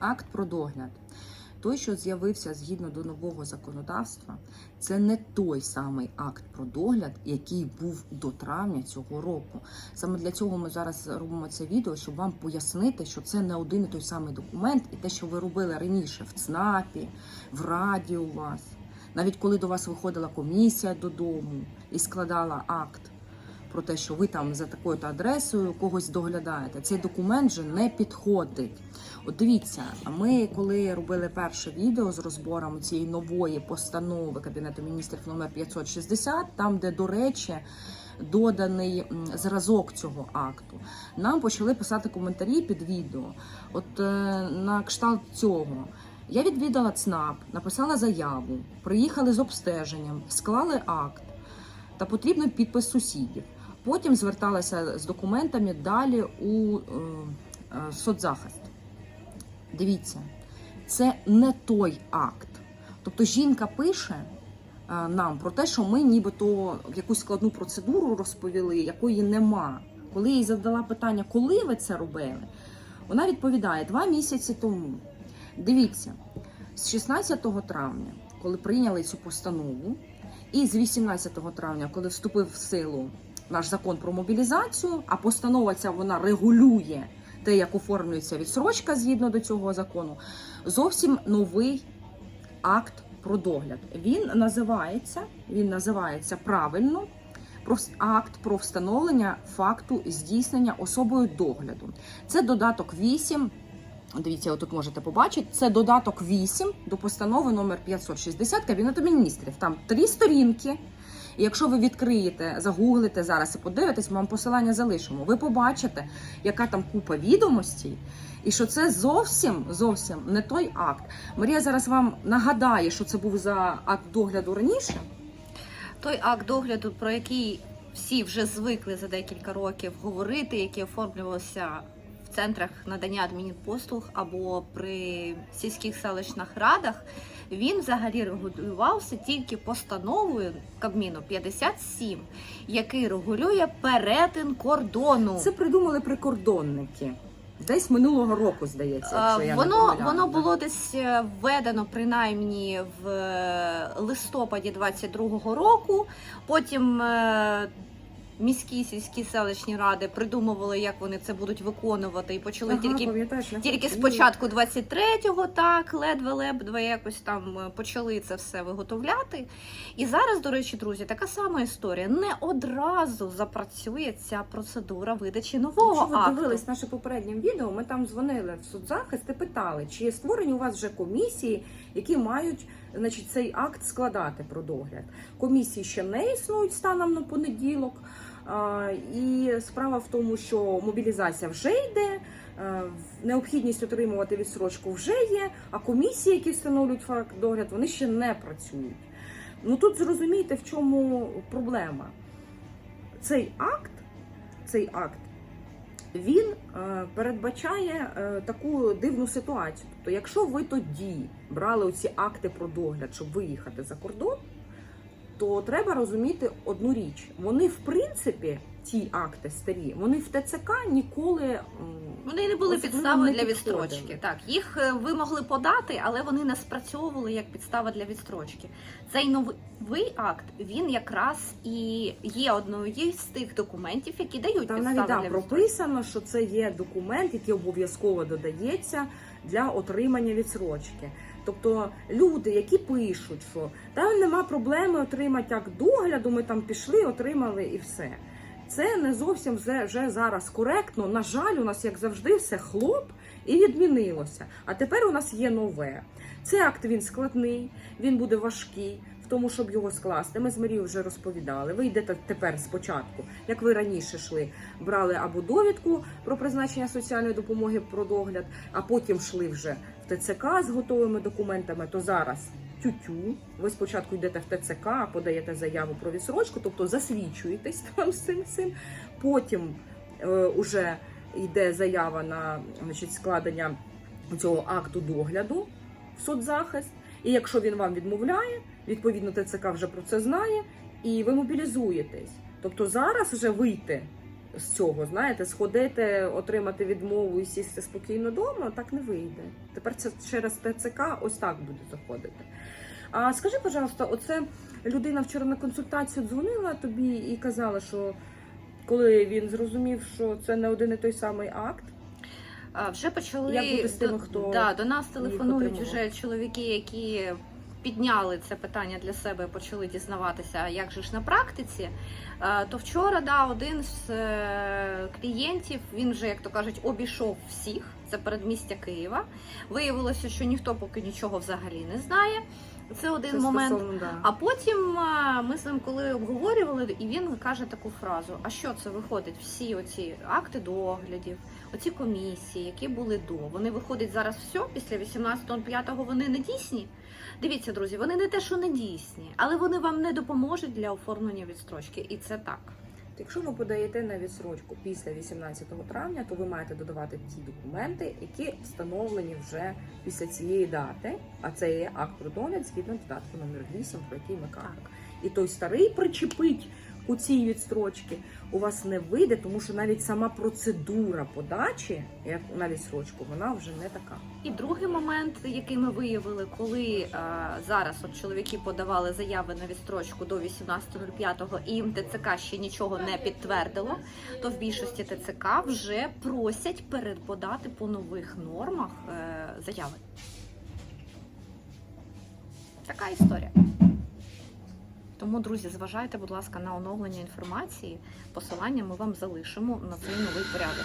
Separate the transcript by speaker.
Speaker 1: акт про догляд. Той, що з'явився згідно до нового законодавства, це не той самий акт про догляд, який був до травня цього року. Саме для цього ми зараз робимо це відео, щоб вам пояснити, що це не один і той самий документ, і те, що ви робили раніше в ЦНАПі, в Раді у вас, навіть коли до вас виходила комісія додому і складала акт про те, що ви там за такою-то адресою когось доглядаєте, цей документ вже не підходить. От дивіться, ми коли робили перше відео з розбором цієї нової постанови Кабінету міністрів номер 560, там, де, до речі, доданий зразок цього акту, нам почали писати коментарі під відео. От е, на кшталт цього. Я відвідала ЦНАП, написала заяву, приїхали з обстеженням, склали акт та потрібен підпис сусідів. Потім зверталася з документами далі у е, е, соцзахист. Дивіться, це не той акт. Тобто жінка пише е, нам про те, що ми нібито якусь складну процедуру розповіли, якої нема. Коли їй задала питання, коли ви це робили, вона відповідає два місяці тому. Дивіться, з 16 травня, коли прийняли цю постанову, і з 18 травня, коли вступив в силу наш закон про мобілізацію, а постанова ця вона регулює те, як оформлюється відсрочка згідно до цього закону, зовсім новий акт про догляд. Він називається, він називається правильно. Акт про встановлення факту здійснення особою догляду. Це додаток 8 Дивіться, отут можете побачити. Це додаток 8 до постанови номер 560 Кабінету міністрів. Там три сторінки. І якщо ви відкриєте, загуглите зараз і подивитесь, ми вам посилання залишимо. Ви побачите, яка там купа відомостей, і що це зовсім зовсім не той акт. Марія зараз вам нагадає, що це був за акт догляду раніше.
Speaker 2: Той акт догляду, про який всі вже звикли за декілька років говорити, який оформлювався центрах надання адмінпослуг або при сільських селищних радах, він взагалі регулювався тільки постановою Кабміну 57, який регулює перетин кордону.
Speaker 1: Це придумали прикордонники. Десь минулого року, здається. Якщо я
Speaker 2: Воно
Speaker 1: помиляюсь.
Speaker 2: воно було десь е, введено принаймні в е, листопаді 22-го року. Потім е, міські сільські селищні ради придумували, як вони це будуть виконувати, і почали
Speaker 1: Ага,
Speaker 2: тільки. Тільки спочатку 23-го, так, ледве-ледве якось там е, почали це все виготовляти. І зараз, до речі, друзі, така сама історія. Не одразу запрацює ця процедура видачі нового
Speaker 1: Якщо ви
Speaker 2: акту.
Speaker 1: дивились наше попереднє відео, ми там дзвонили в соцзахист і питали, чи є створені у вас вже комісії, які мають значить, цей акт складати про догляд. Комісії ще не існують станом на понеділок. І справа в тому, що мобілізація вже йде, е, необхідність отримувати відсрочку вже є, а комісії, які встановлюють факт догляд, вони ще не працюють. Ну тут зрозумійте, в чому проблема. Цей акт, цей акт він е, передбачає е, таку дивну ситуацію. Тобто, якщо ви тоді брали оці акти про догляд, щоб виїхати за кордон, то треба розуміти одну річ: вони, в принципі, ці акти старі, вони в ТЦК ніколи
Speaker 2: Вони не були підставою для відстрочки. Так, їх е, ви могли подати, але вони не спрацьовували як підстава для відстрочки. Цей новий акт він якраз і є одною з тих документів, які дають
Speaker 1: Там навіть да,
Speaker 2: відстрочки.
Speaker 1: прописано, що це є документ, який обов'язково додається для отримання відсрочки. Тобто люди, які пишуть, що там нема проблеми отримати акт догляду, ми там пішли, отримали і все. Це не зовсім вже, зараз коректно. На жаль, у нас, як завжди, все хлоп і відмінилося. А тепер у нас є нове. Цей акт він складний, він буде важкий. Тому, щоб його скласти, ми з Марією вже розповідали. Ви йдете тепер спочатку, як ви раніше йшли, брали або довідку про призначення соціальної допомоги про догляд, а потім йшли вже в ТЦК з готовими документами. То зараз тютю. Ви спочатку йдете в ТЦК, подаєте заяву про відсрочку, тобто засвідчуєтесь там з цим всім. Потім е, уже йде заява на значить, складення цього акту догляду в соцзахист. І якщо він вам відмовляє, відповідно ТЦК вже про це знає, і ви мобілізуєтесь. Тобто зараз вже вийти з цього, знаєте, сходити, отримати відмову і сісти спокійно вдома, так не вийде. Тепер це через ТЦК ось так буде заходити. А скажи, пожалуйста, оце людина вчора на консультацію дзвонила тобі і казала, що коли він зрозумів, що це не один і той самий акт,
Speaker 2: А, Вже почали
Speaker 1: Як бути з тими,
Speaker 2: до,
Speaker 1: хто
Speaker 2: да, до нас телефонують вже чоловіки, які підняли це питання для себе, почали дізнаватися, як же ж на практиці. То вчора да, один з е, клієнтів, він вже, як то кажуть, обійшов всіх. Це передмістя Києва. Виявилося, що ніхто поки нічого взагалі не знає. Це один
Speaker 1: це
Speaker 2: момент.
Speaker 1: стосовно, да.
Speaker 2: А потім ми з ним коли обговорювали, і він каже таку фразу: а що це виходить? Всі оці акти доглядів, оці комісії, які були до, вони виходять зараз все після 18.05 вони не дійсні. Дивіться, друзі, вони не те, що не дійсні, але вони вам не допоможуть для оформлення відстрочки, і це так.
Speaker 1: Якщо ви подаєте на відсрочку після 18 травня, то ви маєте додавати ті документи, які встановлені вже після цієї дати. А це є акт про догляд згідно додатку номер 8, про який ми кажемо. І той старий причепить у цій відстрочці у вас не вийде, тому що навіть сама процедура подачі, як на відсрочку, вона вже не така.
Speaker 2: І другий момент, який ми виявили, коли е, зараз от чоловіки подавали заяви на відстрочку до 18.05 і їм ТЦК ще нічого не підтвердило, то в більшості ТЦК вже просять переподати по нових нормах е, заяви. Така історія. Тому, друзі, зважайте, будь ласка, на оновлення інформації. Посилання ми вам залишимо на цей новий порядок.